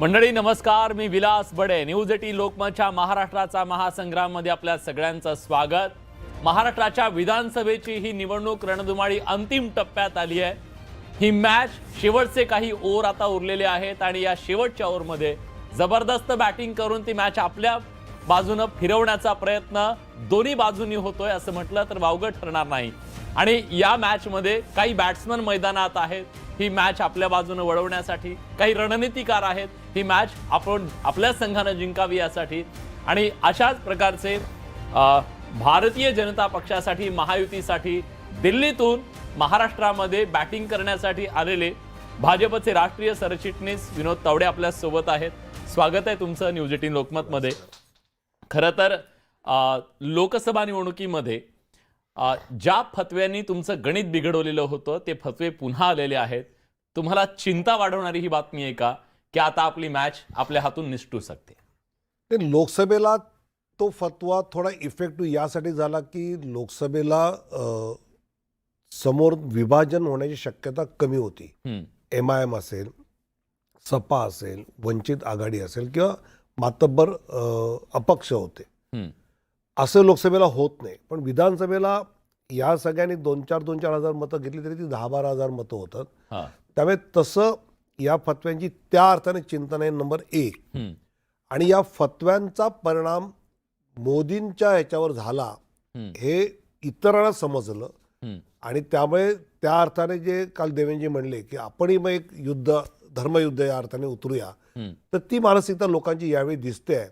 मंडळी नमस्कार. मी विलास बडे. न्यूज एटी लोकमतच्या महाराष्ट्राचा महासंग्राममध्ये आपल्या सगळ्यांचं स्वागत. महाराष्ट्राच्या विधानसभेची ही निवडणूक रणधुमाळी अंतिम टप्प्यात आली आहे. ही मॅच शेवटचे काही ओव्हर आता उरलेले आहेत आणि या शेवटच्या ओव्हरमध्ये जबरदस्त बॅटिंग करून ती मॅच आपल्या बाजूनं फिरवण्याचा प्रयत्न दोन्ही बाजूनी होतोय असं म्हटलं तर वावगं ठरणार नाही. आणि या मॅचमध्ये काही बॅट्समन मैदानात आहेत. ही मॅच आपल्या बाजूने वळवण्यासाठी काही रणनीतिकार आहेत. ही मॅच आपण आपल्या संघानं जिंकावी यासाठी. आणि अशाच प्रकारचे भारतीय जनता पक्षासाठी महायुतीसाठी दिल्लीतून महाराष्ट्रामध्ये बॅटिंग करण्यासाठी आलेले भाजपचे राष्ट्रीय सरचिटणीस विनोद तावडे आपल्यासोबत आहेत. स्वागत आहे तुमचं न्यूज एटीन लोकमतमध्ये. खरं तर लोकसभा निवडणुकीमध्ये ज्या फतव्यांनी तुमचं गणित बिघडवलेलं होतं ते फतवे पुन्हा आलेले आहेत. तुम्हाला चिंता वाढवणारी ही बातमी आहे का? की आता आपली मॅच आपल्या हातून निसटू शकते. ते लोकसभेला तो फतवा थोडा इफेक्टिव्ह यासाठी झाला की लोकसभेला समोर विभाजन होण्याची शक्यता कमी होती. एम आय एम असेल सपा असेल वंचित आघाडी असेल किंवा मातब्बर अपक्ष होते. असं लोकसभेला होत नाही. पण विधानसभेला या सगळ्यांनी दोन चार दोन चार हजार मतं घेतली तरी ती दहा बारा हजार मतं होतात. त्यामुळे तसं या फतव्यांची त्या अर्थाने चिंता नाही नंबर एक. आणि या फतव्यांचा परिणाम मोदींच्या ह्याच्यावर झाला हे इतरांना समजलं. आणि त्यामुळे त्या अर्थाने जे काल देवेंजी म्हणले की आपणही मग एक युद्ध धर्मयुद्ध या अर्थाने उतरूया. तर ती मानसिकता लोकांची यावेळी दिसते आहे.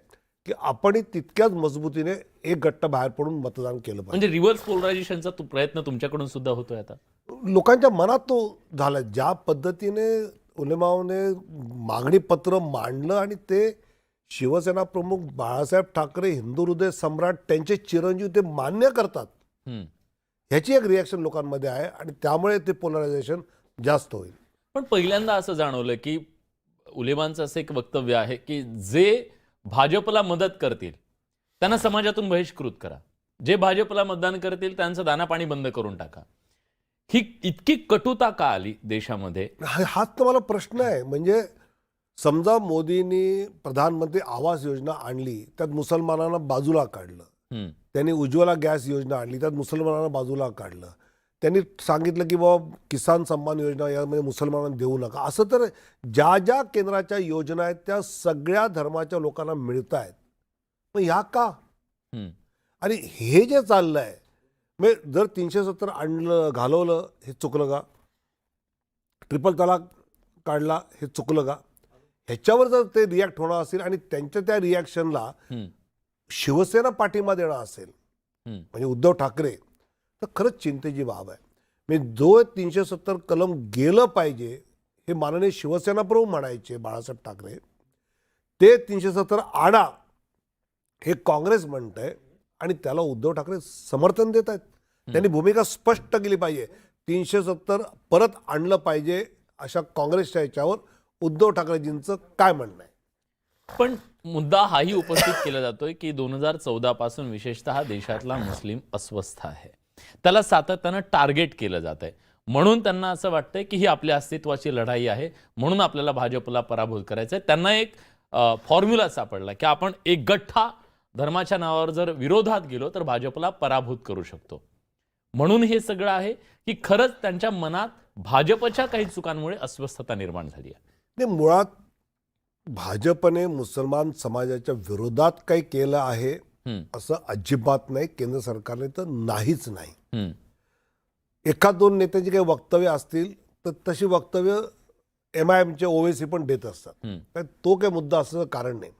की आपणही तितक्याच मजबूतीने एक गट्ट बाहेर पडून मतदान केलं पाहिजे. म्हणजे रिव्हर्स पोलरायझेशनचा तो प्रयत्न तुमच्याकडून सुद्धा होतोय आता? लोकांच्या मनात तो झाला ज्या पद्धतीने उलेमावने मागणी पत्र मांडलं आणि ते शिवसेना प्रमुख बाळासाहेब ठाकरे हिंदू हृदय सम्राट त्यांचे चिरंजीव ते मान्य करतात. ह्याची एक रिॲक्शन लोकांमध्ये आहे आणि त्यामुळे ते पोलरायझेशन जास्त होईल. पण पहिल्यांदा असं जाणवलं की उलेमांचं असं एक वक्तव्य आहे की जे भाजपला मदत करतील त्यांना समाजातून बहिष्कृत करा. जे भाजपला मतदान करतील त्यांचं दानापाणी बंद करून टाका. ही इतकी कटुता का आली देशामध्ये? हाच तर मला प्रश्न आहे. म्हणजे समजा मोदींनी प्रधानमंत्री आवास योजना आणली त्यात मुसलमानांना बाजूला काढलं. त्यांनी उज्ज्वला गॅस योजना आणली त्यात मुसलमानांना बाजूला काढलं. त्यांनी सांगितलं की बाबा किसान सन्मान योजना यामध्ये मुसलमानांना देऊ नका. असं तर ज्या ज्या केंद्राच्या योजना आहेत त्या सगळ्या धर्माच्या लोकांना मिळत आहेत मग ह्या का? आणि हे जे चाललं आहे म्हणजे जर तीनशे सत्तर आणलं घालवलं हे चुकलं का? ट्रिपल तलाक काढला हे चुकलं का? ह्याच्यावर जर ते रिॲक्ट होणार असेल आणि त्यांच्या त्या रिॲक्शनला शिवसेना पाठिंबा देणार असेल. म्हणजे उद्धव ठाकरे तर खरंच चिंतेची बाब आहे. मी जो तीनशे सत्तर कलम गेलं पाहिजे हे माननीय शिवसेना प्रमुख म्हणायचे बाळासाहेब ठाकरे. ते तीनशे सत्तर आडा हे काँग्रेस म्हणत आहे आणि त्याला उद्धव ठाकरे समर्थन देत आहेत. त्यांनी भूमिका स्पष्ट केली पाहिजे. तीनशे सत्तर परत आणलं पाहिजे अशा काँग्रेसच्या याच्यावर उद्धव ठाकरेजींचं काय म्हणणं आहे? पण मुद्दा हाही उपस्थित केला जातोय की दोन हजार चौदा पासून विशेषतः देशातला मुस्लिम अस्वस्थ आहे. त्याला सातत्यानं टार्गेट केलं जात आहे म्हणून त्यांना असं वाटतंय की ही आपल्या अस्तित्वाची लढाई आहे. म्हणून आपल्याला भाजपला पराभूत करायचा आहे त्यांना एक फॉर्म्युला सापडला की आपण एक गठ्ठा धर्माच्या नावावर जर विरोधात गेलो तर भाजपला पराभूत करू शकतो. म्हणून हे सगळं आहे की खरंच त्यांच्या मनात भाजपच्या काही चुकांमुळे अस्वस्थता निर्माण झाली आहे. मुळात भाजपने मुसलमान समाजाच्या विरोधात काही केलं आहे. असं अजिबात नाही केंद्र सरकारने तर नाहीच नाही. एखाद दोन नेत्यांची काही वक्तव्य असतील तर तशी वक्तव्य एम आय एमचे ओवेसी पण देत असतात. तो काही मुद्दा असण्याचं कारण नाही.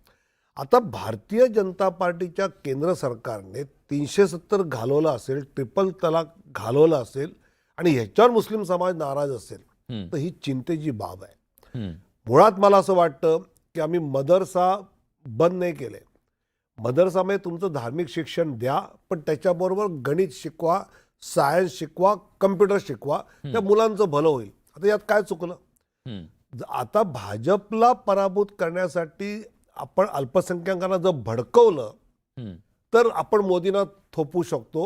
आता भारतीय जनता पार्टीच्या केंद्र सरकारने तीनशे सत्तर घालवलं असेल ट्रिपल तलाक घालवलं असेल आणि ह्याच्यावर मुस्लिम समाज नाराज असेल तर ही चिंतेची बाब आहे. मुळात मला असं वाटतं की आम्ही मदरसा बंद नाही केले. मदरसामध्ये तुमचं धार्मिक शिक्षण द्या पण त्याच्याबरोबर गणित शिकवा सायन्स शिकवा कम्प्युटर शिकवा त्या मुलांचं भलं होईल. आता यात काय चुकलं? आता भाजपला पराभूत करण्यासाठी आपण अल्पसंख्याकांना जर भडकवलं. तर आपण मोदींना थोपू शकतो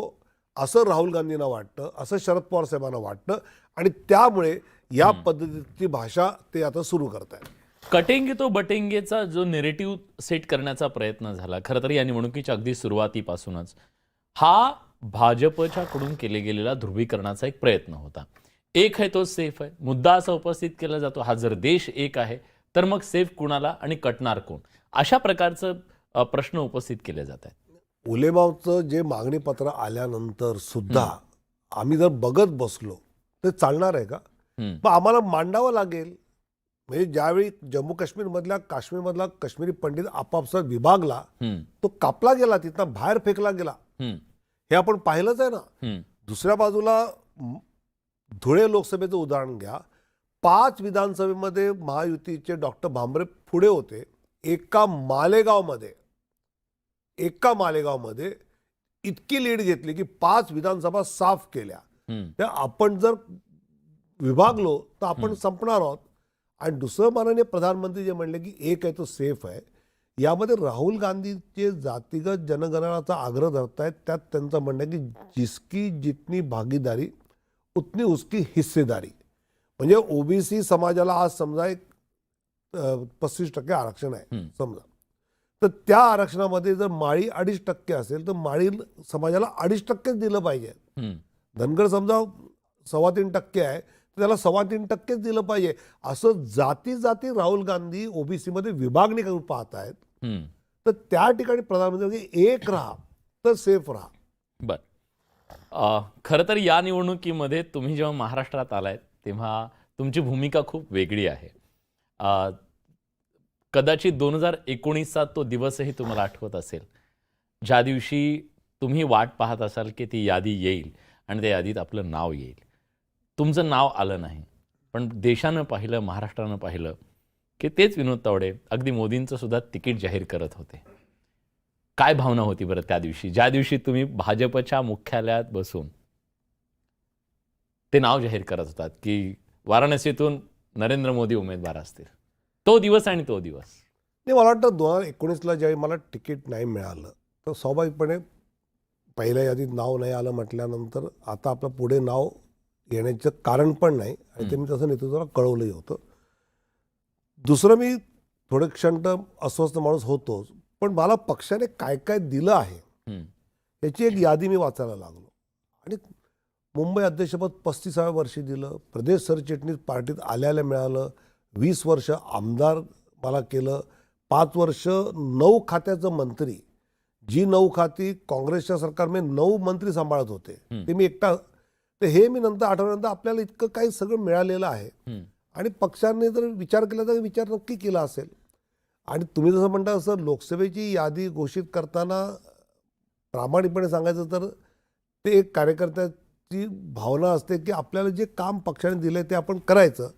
असं राहुल गांधींना वाटतं असं शरद पवार साहेबांना वाटतं आणि त्यामुळे या पद्धतीची भाषा ते आता सुरू करत आहेत कटेंगे तो बटेंगेचा जो नेरेटिव्ह सेट करण्याचा प्रयत्न झाला खरं तर या निवडणुकीच्या अगदी सुरुवातीपासूनच हा भाजपच्याकडून केले गेलेला ध्रुवीकरणाचा एक प्रयत्न होता. एक आहे तो सेफ आहे. मुद्दा असा उपस्थित केला जातो हा जर देश एक आहे तर मग सेफ कुणाला आणि कटणार कोण? अशा प्रकारचं प्रश्न उपस्थित केले जात आहेत. उलेमावचं जे मागणी पत्र आल्यानंतर सुद्धा आम्ही जर बघत बसलो तर चालणार आहे का? मग आम्हाला मांडावं लागेल. म्हणजे ज्यावेळी जम्मू काश्मीरमधल्या काश्मीरमधला काश्मीरी पंडित आपापसात विभागला तो कापला गेला तिथं बाहेर फेकला गेला. हे आपण पाहिलंच आहे ना. दुसऱ्या बाजूला धुळे लोकसभेचं उदाहरण घ्या. पाच विधानसभेमध्ये महायुतीचे डॉक्टर भांबरे पुढे होते. एका मालेगावमध्ये एका मालेगावमध्ये इतकी लीड घेतली की पाच विधानसभा साफ केल्या. त्या आपण जर विभागलो तर आपण. संपणार आहोत. आणि दुसरं माननीय प्रधानमंत्री जे म्हणले की एक आहे तो सेफ आहे यामध्ये राहुल गांधीचे जातीगत जनगणनाचा आग्रह धरतायत त्यात त्यांचं म्हणणं आहे की जिसकी जितनी भागीदारी उतनी उसकी हिस्सेदारी म्हणजे ओबीसी समाजाला आज समजा एक पस्तीस टक्के आरक्षण आहे. समजा तर त्या आरक्षणामध्ये जर माळी अडीच टक्के असेल तर माळी समाजाला अडीच टक्केच दिलं पाहिजे. धनगर समजा सव्वा तीन टक्के आहे त्याला सव्वा तीन टक्केच दिलं पाहिजे. असं जाती जाती राहुल गांधी ओबीसी मध्ये विभागणी करून पाहत आहेत. तर त्या ठिकाणी प्रधानमंत्री एक राहा तर सेफ राहा. बर. खरं तर या निवडणुकीमध्ये तुम्ही जेव्हा महाराष्ट्रात आलाय तेव्हा तुमची भूमिका खूप वेगळी आहे. कदाचित दोन हजार एकोणीसचा तो दिवसही तुम्हाला आठवत असेल. ज्या दिवशी तुम्ही वाट पाहत असाल की ती यादी येईल आणि त्या यादीत आपलं नाव येईल. तुमचं नाव आलं नाही. पण देशानं पाहिलं महाराष्ट्रानं पाहिलं की तेच विनोद तावडे अगदी मोदींचं सुद्धा तिकीट जाहीर करत होते. काय भावना होती बरं त्या दिवशी? ज्या दिवशी तुम्ही भाजपच्या मुख्यालयात बसून ते नाव जाहीर करत होतात की वाराणसीतून नरेंद्र मोदी उमेदवार असतील. तो दिवस आणि तो दिवस. नाही मला वाटतं दोन हजार एकोणीसला ज्यावेळी मला तिकीट नाही मिळालं तर स्वाभाविकपणे पहिल्या यादीत नाव नाही आलं म्हटल्यानंतर आता आपलं पुढे नाव येण्याचं कारण पण नाही आणि ते मी तसं नेतृत्वाला कळवलंही होतं. दुसरं मी थोडे क्षण तर अस्वस्थ माणूस होतोच पण मला पक्षाने काय काय दिलं आहे याची एक यादी मी वाचायला लागलो. आणि मुंबई अध्यक्षपद पस्तीसाव्या वर्षी दिलं प्रदेश सरचिटणीस पार्टीत आल्याला मिळालं वीस वर्ष आमदार मला केलं पाच वर्ष नऊ खात्याचं मंत्री जी नऊ खाती काँग्रेसच्या सरकारमध्ये नऊ मंत्री सांभाळत होते. ते मी एकटा तर हे मी नंतर आठवल्यानंतर आपल्याला इतकं काही सगळं मिळालेलं आहे. आणि पक्षाने जर विचार केला तर विचार नक्की केला असेल. आणि तुम्ही जसं म्हणता असं लोकसभेची यादी घोषित करताना प्रामाणिकपणे सांगायचं तर ते एक कार्यकर्त्याची भावना असते की आपल्याला जे काम पक्षाने दिलंय ते आपण करायचं.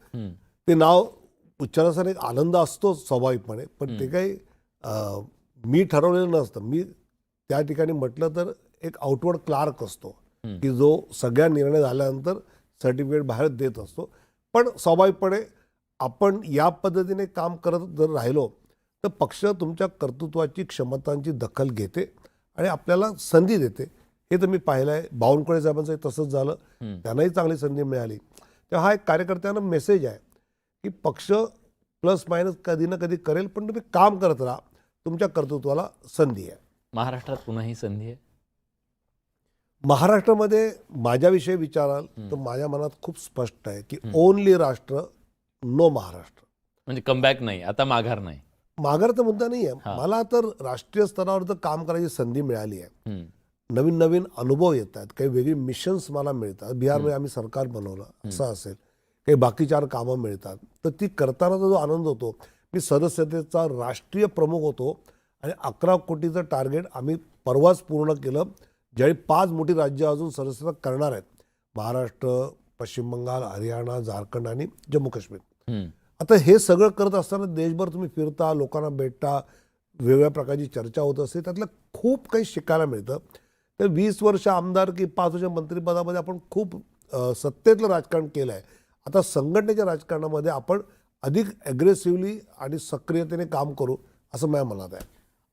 ते नाव उच्चारासाठी एक आनंद असतो स्वाभाविकपणे. पण ते काही मी ठरवलेलं नसतं. मी त्या ठिकाणी म्हटलं तर एक आउटवर्ड क्लार्क असतो. की जो सगळ्या निर्णय झाल्यानंतर सर्टिफिकेट बाहेर देत असतो. पण स्वाभाविकपणे आपण या पद्धतीने काम करत जर राहिलो तर पक्ष तुमच्या कर्तृत्वाची क्षमतांची दखल घेते आणि आपल्याला संधी देते. हे तर मी पाहिलं आहे बावनकुळे साहेबांचं तसंच झालं. त्यांनाही चांगली संधी मिळाली. तर हा एक कार्यकर्त्यांना मेसेज आहे की पक्ष प्लस मायनस कधी ना कधी करेल पण तुम्ही काम करत राहा. तुमच्या कर्तृत्वाला संधी आहे. महाराष्ट्रात पुन्हा ही संधी आहे? महाराष्ट्रामध्ये माझ्याविषयी विचाराल तर माझ्या मनात खूप स्पष्ट आहे की ओनली राष्ट्र नो महाराष्ट्र. म्हणजे कमबॅक नाही आता माघार नाही. माघारचा मुद्दा नाही हा. आहे मला तर राष्ट्रीय स्तरावर तर काम करायची संधी मिळाली आहे. नवीन नवीन अनुभव येत आहेत. काही वेगळी मिशन्स मला मिळतात. बिहारमध्ये आम्ही सरकार बनवलं. असं असेल. काही बाकी चार कामं मिळतात. तर ती करतानाचा जो आनंद होतो मी सदस्यतेचा राष्ट्रीय प्रमुख होतो आणि अकरा कोटीचं टार्गेट आम्ही परवाच पूर्ण केलं. ज्यावेळी पाच मोठी राज्य अजून सदस्यता करणार आहेत महाराष्ट्र पश्चिम बंगाल हरियाणा झारखंड आणि जम्मू काश्मीर. आता हे सगळं करत असताना देशभर तुम्ही फिरता लोकांना भेटता वेगवेगळ्या प्रकारची चर्चा होत असते. त्यातलं खूप काही शिकायला मिळतं. तर वीस वर्ष आमदार की पाच वर्ष मंत्रिपदामध्ये आपण खूप सत्तेतलं राजकारण केलं आहे आता संघटनेच्या राजकारणामध्ये आपण अधिक ॲग्रेसिव्हली आणि सक्रियतेने काम करू असं माझ्या मनात आहे.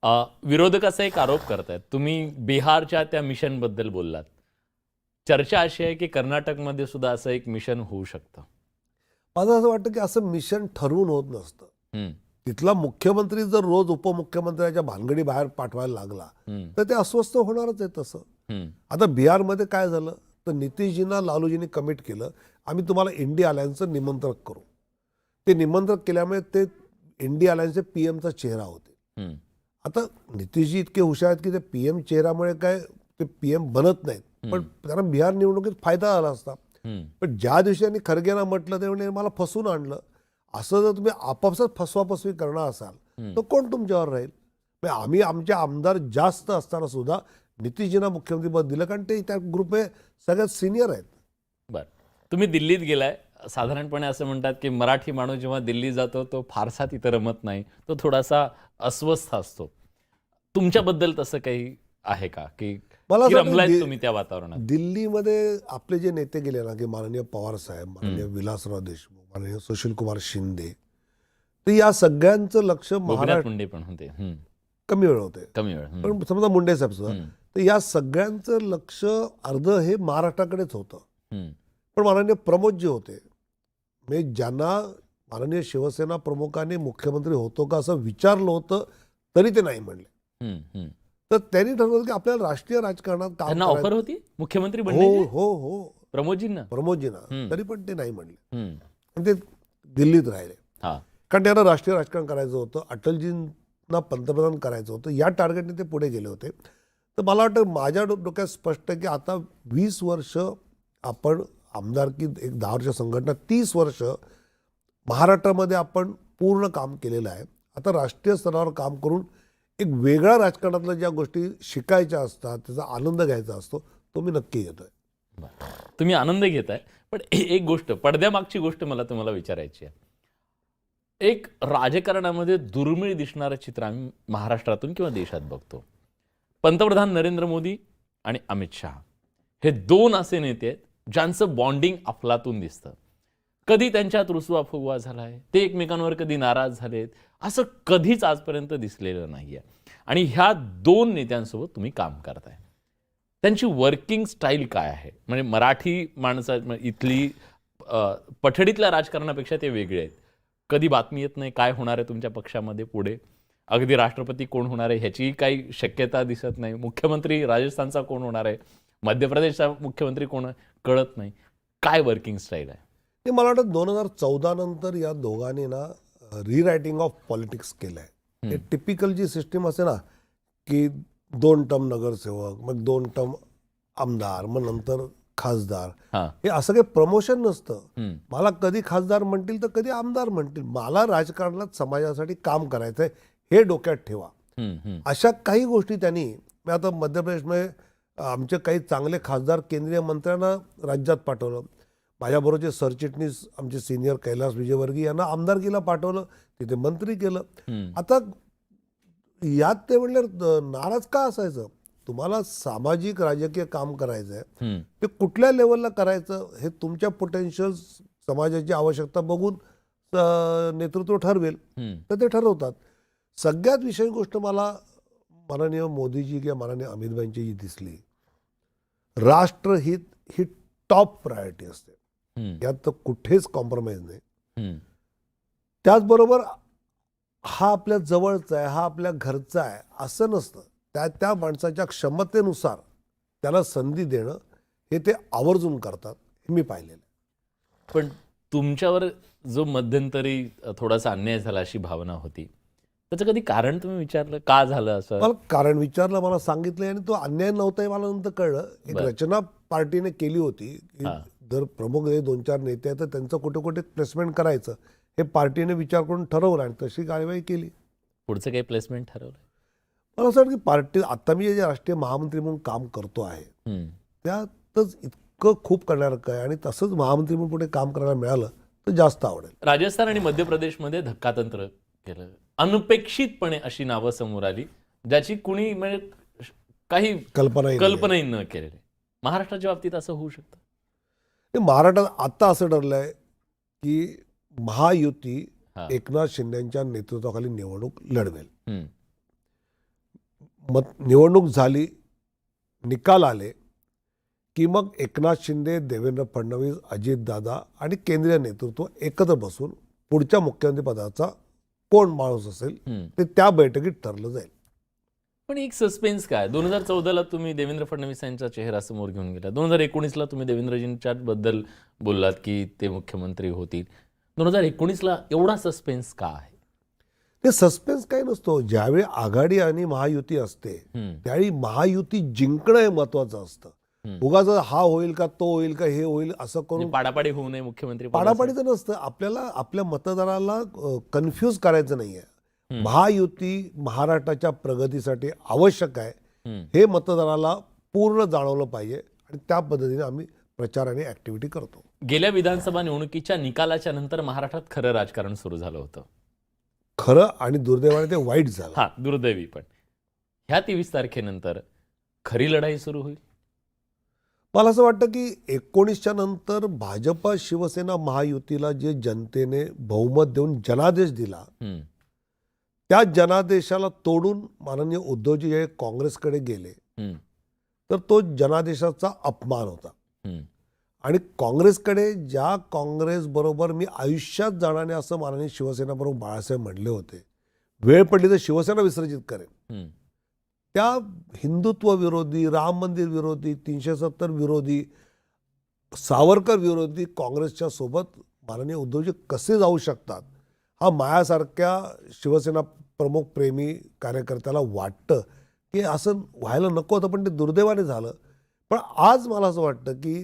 विरोधक असा एक आरोप करतायत. तुम्ही बिहारच्या त्या मिशनबद्दल बोललात. चर्चा अशी आहे की कर्नाटकमध्ये सुद्धा असं एक मिशन होऊ शकतं. माझं असं वाटतं की असं मिशन ठरवून होत नसतं. तिथला मुख्यमंत्री जर रोज उपमुख्यमंत्र्याच्या भानगडी बाहेर पाठवायला लागला तर ते अस्वस्थ होणारच आहे तसं. आता बिहारमध्ये काय झालं? तर नितीशजींना लालूजींनी कमिट केलं. आम्ही तुम्हाला इंडिया अलायन्सचं निमंत्रक करू. ते निमंत्रक केल्यामुळे ते इंडिया अलायन्सचे पी एमचा चेहरा होते. आता नितीशजी इतके हुशार आहेत की ते पी एम चेहऱ्यामुळे काय ते पी एम बनत नाहीत. पण त्यांना बिहार निवडणुकीत फायदा झाला असता. पण ज्या दिवशी त्यांनी खरगेंना म्हटलं ते म्हणजे मला फसवून आणलं. असं जर तुम्ही आपापसात फसवाफसवी करणार असाल तर कोण तुमच्यावर राहील? आम्ही आमचे आमदार जास्त असताना सुद्धा नितीशजींना मुख्यमंत्रीपद दिलं कारण ते त्या ग्रुपे सगळ्यात सिनियर आहेत. बर. तुम्ही दिल्लीत गेलाय. साधारणपणे असं म्हणतात की मराठी माणूस जेव्हा दिल्ली जातो तो फारसा तिथं रमत नाही. तो थोडासा अस्वस्थ असतो. तुमच्याबद्दल तसं काही आहे का? की मला तुम्ही त्या वातावरणात? दिल्लीमध्ये आपले जे नेते गेले ना की माननीय पवार साहेब माननीय विलासराव देशमुख माननीय सुशील कुमार शिंदे तर या सगळ्यांचं लक्ष मुंडे पण होते. कमी वेळ होते. कमी वेळ पण समजा मुंडे साहेब सुद्धा तर या सगळ्यांचं लक्ष अर्ध हे महाराष्ट्राकडेच होतं. पण माननीय प्रमोदजी होते. म्हणजे ज्यांना माननीय शिवसेना प्रमुखांनी मुख्यमंत्री होतो का असं विचारलं होतं तरी ते नाही म्हणले. तर त्यांनी ठरवलं की आपल्याला राष्ट्रीय राजकारणात काम ऑफर होती? मुख्यमंत्री हो हो हो. प्रमोदजींना? प्रमोदजींना. तरी पण ते नाही म्हणले. आणि ते दिल्लीत राहिले. कारण त्यांना राष्ट्रीय राजकारण करायचं होतं अटलजींना पंतप्रधान करायचं होतं या टार्गेटने ते पुढे गेले होते. तर मला वाटतं माझ्या डोक्यात स्पष्ट आहे की आता वीस वर्ष आपण आमदारकी एक दहा वर्ष संघटना तीस वर्ष महाराष्ट्रामध्ये आपण पूर्ण काम केलेलं आहे. आता राष्ट्रीय स्तरावर काम करून एक वेगळ्या राजकारणातल्या ज्या गोष्टी शिकायच्या असतात त्याचा आनंद घ्यायचा असतो तो मी नक्की घेतोय. आहे तुम्ही आनंद घेताय पण एक गोष्ट पडद्यामागची गोष्ट मला तुम्हाला विचारायची आहे. एक राजकारणामध्ये दुर्मिळ दिसणारं चित्र आम्ही महाराष्ट्रातून किंवा देशात बघतो. पंतप्रधान नरेंद्र मोदी आणि अमित शहा. हे दोन असे नेते आहेत ज्यांचं बॉन्डिंग अफलातून दिसतं. कधी त्यांच्यात रुसवा फुगवा झाला आहे ते एकमेकांवर कधी नाराज झालेत असं कधीच आजपर्यंत दिसलेलं नाही आहे आणि ह्या दोन नेत्यांसोबत तुम्ही काम करताय. त्यांची वर्किंग स्टाईल काय आहे? म्हणजे मराठी माणसा इथली पठडीतल्या राजकारणापेक्षा ते वेगळे आहेत. कधी बातमी येत नाही काय होणार आहे तुमच्या पक्षामध्ये पुढे? अगदी राष्ट्रपती कोण होणार आहे ह्याचीही काही शक्यता दिसत नाही. मुख्यमंत्री राजस्थानचा कोण होणार आहे? मध्य प्रदेशचा मुख्यमंत्री कोण आहे? कळत नाही. काय वर्किंग स्टाईल आहे? हे मला वाटतं दोन हजार चौदा नंतर या दोघांनी ना रिरायटिंग ऑफ पॉलिटिक्स केलं आहे हे टिपिकल जी सिस्टीम असते ना की दोन टर्म नगरसेवक मग दोन टर्म आमदार मग नंतर खासदार. हां. असं काही प्रमोशन नसतं. मला कधी खासदार म्हणतील तर कधी आमदार म्हणतील. मला राजकारणात समाजासाठी काम करायचं आहे हे डोक्यात ठेवा. अशा काही गोष्टी त्यांनी मी आता मध्य प्रदेशमध्ये आमचे काही चांगले खासदार केंद्रीय मंत्र्यांना राज्यात पाठवलं. माझ्याबरोबरचे सरचिटणीस आमचे सिनियर कैलास विजयवर्गीय यांना आमदारकीला पाठवलं तिथे मंत्री केलं. आता यात ते म्हणले नाराज का असायचं? तुम्हाला सामाजिक राजकीय काम करायचं आहे. ते कुठल्या लेवलला करायचं? हे तुमच्या पोटेन्शियल समाजाची आवश्यकता बघून नेतृत्व ठरवेल. तर ते ठरवतात. सगळ्यात विशेष गोष्ट मला माननीय मोदीजी किंवा माननीय अमितभाईंची जी दिसली राष्ट्रहित ही टॉप प्रायोरिटी असते. यात तर कुठेच कॉम्प्रोमाइज नाही. त्याचबरोबर हा आपल्या जवळचा आहे हा आपल्या घरचा आहे असं नसतं. त्या त्या माणसाच्या क्षमतेनुसार त्याला संधी देणं हे ते आवर्जून करतात हे मी पाहिलेलं आहे. पण तुमच्यावर जो मध्यंतरी थोडासा अन्याय झाला अशी भावना होती त्याचं कधी कारण तुम्ही विचारलं? का झालं असं? मला कारण विचारलं मला सांगितलं आणि तो अन्याय नव्हता हे मला नंतर कळलं. एक बरं. रचना पार्टीने केली होती. की हा. जर प्रमुख हे दोन चार नेते आहेत तर त्यांचं कुठे कुठे प्लेसमेंट करायचं हे पार्टीने विचार करून ठरवलं आणि तशी कार्यवाही केली. पुढचं काही प्लेसमेंट ठरवलं मला असं वाटतं की पार्टी आता मी जे राष्ट्रीय महामंत्री म्हणून काम करतो आहे हम्म, त्यातच इतकं खूप करण्यासारखं आहे आणि तसंच महामंत्री म्हणून पुढे काम करायला मिळालं तर जास्त आवडेल. राजस्थान आणि मध्य प्रदेशमध्ये धक्कातंत्र केलं. अनपेक्षितपणे अशी नावं समोर आली ज्याची कुणी म्हणजे काही कल्पना कल्पनाही न केलेली. महाराष्ट्राच्या बाबतीत असं होऊ शकतं? महाराष्ट्रात आता असं ठरलंय की महायुती. एकनाथ शिंदेच्या नेतृत्वाखाली निवडणूक लढवेल. मत निवडणूक झाली निकाल आले की मग एकनाथ शिंदे देवेंद्र फडणवीस अजितदादा आणि केंद्रीय नेतृत्व एकत्र बसून पुढच्या मुख्यमंत्री पदाचा कोण माणूस असेल. ते त्या बैठकीत ठरलं जाईल. पण एक सस्पेन्स काय? दोन हजार चौदाला तुम्ही देवेंद्र फडणवीस यांचा चेहरा समोर घेऊन गेला. दोन हजार एकोणीसला तुम्ही देवेंद्रजींच्या बद्दल बोललात की ते मुख्यमंत्री होतील. दोन हजार एकोणीसला एवढा सस्पेन्स का आहे? ते सस्पेन्स काही नसतो. ज्यावेळी आघाडी आणि महायुती असते त्यावेळी महायुती जिंकणं हे महत्वाचं असतं. उगाच हा होईल का तो होईल का हे होईल असं करून म्हणजे पाडापाडी होऊ नये मुख्यमंत्री. पाडापाडीचं नसतं. आपल्याला आपल्या मतदाराला कन्फ्यूज करायचं नाहीये. महायुती महाराष्ट्राच्या प्रगतीसाठी आवश्यक आहे. हे मतदाराला पूर्ण जाणवलं पाहिजे आणि त्या पद्धतीने आम्ही प्रचार आणि ऍक्टिव्हिटी करतो. गेल्या विधानसभा निवडणुकीच्या निकालाच्या नंतर महाराष्ट्रात खरं राजकारण सुरू झालं होतं. खरं आणि दुर्दैवाने ते वाईट झालं. हा दुर्दैवी पण. ह्या तेवीस तारखेनंतर खरी लढाई सुरू होईल. मला असं वाटतं की एकोणीसच्या नंतर भाजपा शिवसेना महायुतीला जे जनतेने बहुमत देऊन जनादेश दिला त्या जनादेशाला तोडून माननीय उद्धवजी हे काँग्रेसकडे गेले. तर तो जनादेशाचा अपमान होता. आणि काँग्रेसकडे ज्या काँग्रेस बरोबर मी आयुष्यात जाणार नाही असं माननीय शिवसेना प्रमुख बाळासाहेब म्हणले होते वेळ पडली तर शिवसेना विसर्जित करेन. हम्म. त्या हिंदुत्व विरोधी राम मंदिर विरोधी तीनशे सत्तर विरोधी सावरकर विरोधी काँग्रेसच्या सोबत माननीय उद्धवजी कसे जाऊ शकतात? हा मायासारख्या शिवसेना प्रमुख प्रेमी कार्यकर्त्याला वाटतं की असं व्हायला नको होतं पण ते दुर्दैवाने झालं. पण आज मला असं वाटतं की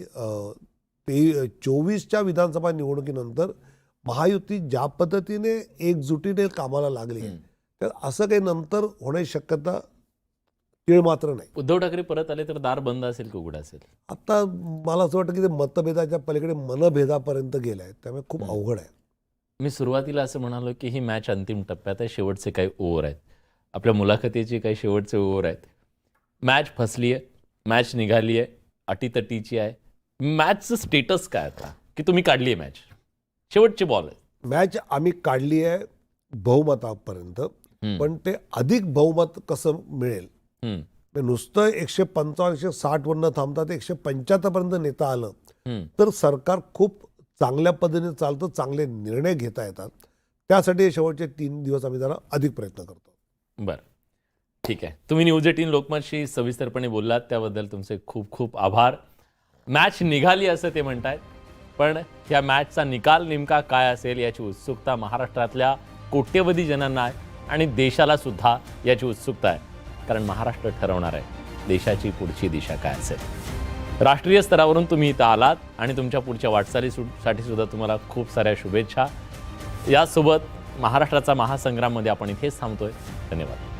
ते चोवीसच्या विधानसभा निवडणुकीनंतर महायुती ज्या पद्धतीने एकजुटीने कामाला लागली. तर असं काही नंतर होण्याची शक्यता तीळ मात्र नाही. उद्धव ठाकरे परत आले तर दार बंद असेल की उघड असेल? आता मला असं वाटतं की ते मतभेदाच्या पलीकडे मनभेदापर्यंत गेले आहेत. त्यामुळे खूप. अवघड आहे. मी सुरुवातीला असं म्हणालो की ही मॅच अंतिम टप्प्यात आहे. शेवटचे काही ओव्हर आहेत. आपल्या मुलाखतीचे काही शेवटचे ओव्हर आहेत. मॅच फसली आहे. मॅच निघाली आहे. अटीतटीची आहे. मॅचचं स्टेटस काय आता? की तुम्ही काढली आहे मॅच शेवटचे बॉल आहे. मॅच आम्ही काढली आहे बहुमतापर्यंत. पण ते अधिक बहुमत कसं मिळेल? नुसतं एकशे पंचावन्न एकशे साठ वर न थांबता ते एकशे पंच्याहत्तर पर्यंत नेता आलं. तर सरकार खूप चांगल्या पद्धतीने चालतं चांगले निर्णय घेता येतात. त्यासाठी शेवटचे तीन दिवस आम्ही जरा अधिक प्रयत्न करतो. बरं. ठीक आहे. तुम्ही न्यूज एटीन लोकमतशी सविस्तरपणे बोललात त्याबद्दल तुमचे खूप खूप आभार. मॅच निघाली असं ते म्हणतायत पण या मॅचचा निकाल नेमका काय असेल याची उत्सुकता महाराष्ट्रातल्या कोट्यवधी जनांना आहे आणि देशाला सुद्धा याची उत्सुकता आहे. कारण महाराष्ट्र ठरवणार आहे. देशाची पुढची दिशा काय असेल? राष्ट्रीय स्तरावरून तुम्ही इथं आलात आणि तुमच्या पुढच्या वाटचालीसाठी सुद्धा तुम्हाला खूप साऱ्या शुभेच्छा. यासोबत महाराष्ट्राचा महासंग्राममध्ये आपण इथेच थांबतोय. धन्यवाद.